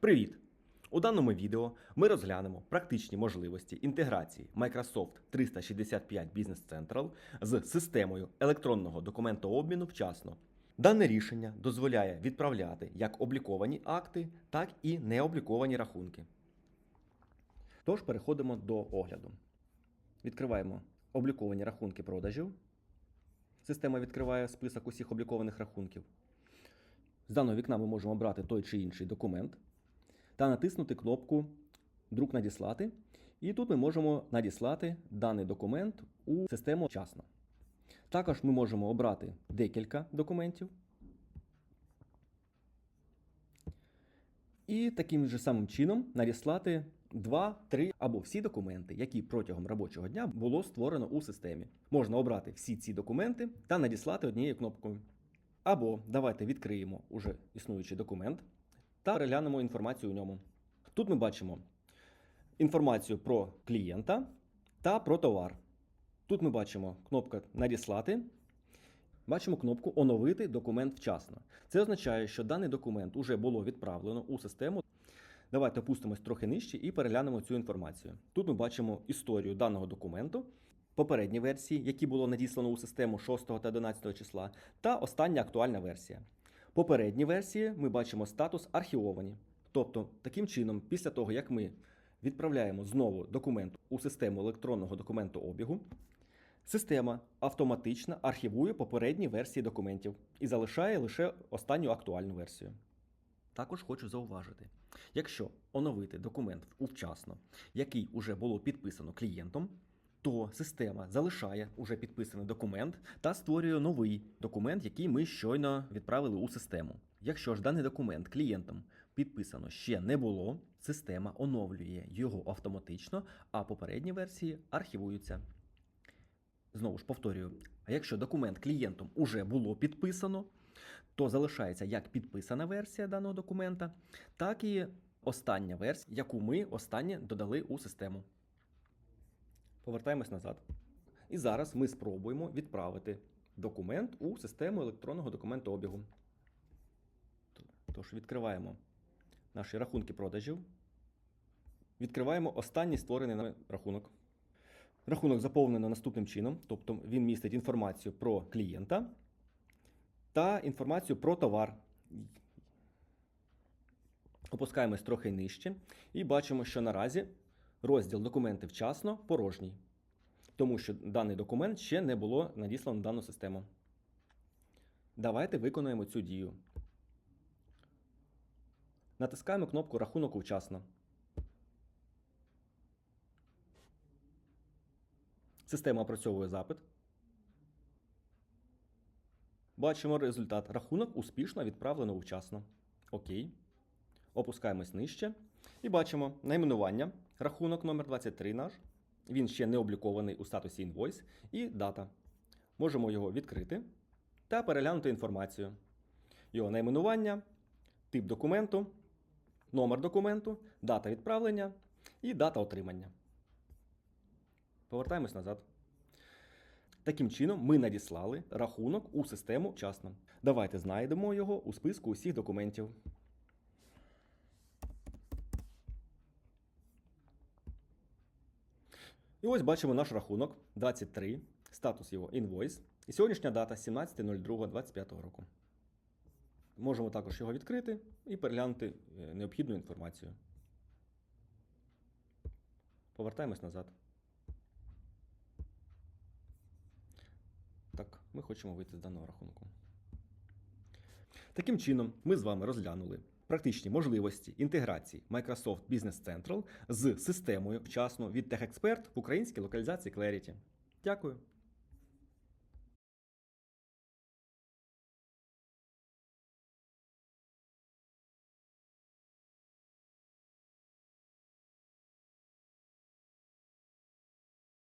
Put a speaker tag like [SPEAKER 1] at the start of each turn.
[SPEAKER 1] Привіт! У даному відео ми розглянемо практичні можливості інтеграції Microsoft 365 Business Central з системою електронного документообміну вчасно. Дане рішення дозволяє відправляти як обліковані акти, так і необліковані рахунки. Тож переходимо до огляду. Відкриваємо обліковані рахунки продажів. Система відкриває список усіх облікованих рахунків. З даного вікна ми можемо обрати той чи інший документ та натиснути кнопку Друк надіслати. І тут ми можемо надіслати даний документ у систему вчасно. Також ми можемо обрати декілька документів. І таким же самим чином надіслати два, три або всі документи, які протягом робочого дня було створено у системі. Можна обрати всі ці документи та надіслати однією кнопкою. Або давайте відкриємо уже існуючий документ та переглянемо інформацію у ньому. Тут ми бачимо інформацію про клієнта та про товар. Тут ми бачимо кнопку Надіслати. Бачимо кнопку Оновити документ вчасно. Це означає, що даний документ уже було відправлено у систему. Давайте опустимось трохи нижче і переглянемо цю інформацію. Тут ми бачимо історію даного документу, попередні версії, які було надіслано у систему 6 та 11 числа, та остання актуальна версія. Попередні версії ми бачимо статус архівовані. Тобто, таким чином, після того, як ми відправляємо знову документ у систему електронного документообігу, система автоматично архівує попередні версії документів і залишає лише останню актуальну версію. Також хочу зауважити, якщо оновити документ вчасно, який уже було підписано клієнтом, то система залишає уже підписаний документ та створює новий документ, який ми щойно відправили у систему. Якщо ж даний документ клієнтом підписано ще не було, система оновлює його автоматично, а попередні версії архівуються. Знову ж повторюю, а якщо документ клієнтом уже було підписано, то залишається як підписана версія даного документа, так і остання версія, яку ми останнє додали у систему. Повертаємось назад. І зараз ми спробуємо відправити документ у систему електронного документообігу. Тож відкриваємо наші рахунки продажів. Відкриваємо останній створений нами рахунок. Рахунок заповнено наступним чином, тобто він містить інформацію про клієнта та інформацію про товар. Опускаємось трохи нижче і бачимо, що наразі розділ документи вчасно порожній, тому що даний документ ще не було надіслано в дану систему. Давайте виконуємо цю дію. Натискаємо кнопку Рахунок вчасно. Система опрацьовує запит. Бачимо результат. Рахунок успішно відправлено вчасно. Окей. Опускаємось нижче. І бачимо найменування. Рахунок номер 23 наш. Він ще не облікований у статусі Invoice. І дата. Можемо його відкрити та переглянути інформацію. Його найменування, тип документу, номер документу, дата відправлення і дата отримання. Повертаємось назад. Таким чином, ми надіслали рахунок у систему вчасно. Давайте знайдемо його у списку усіх документів. І ось бачимо наш рахунок 23, статус його інвойс. І сьогоднішня дата 17.02.25 року. Можемо також його відкрити і переглянути е, необхідну інформацію. Повертаємось назад. Так, ми хочемо вийти з даного рахунку. Таким чином, ми з вами розглянули практичні можливості інтеграції Microsoft Business Central з системою вчасно від TechExpert в українській локалізації Clarity. Дякую.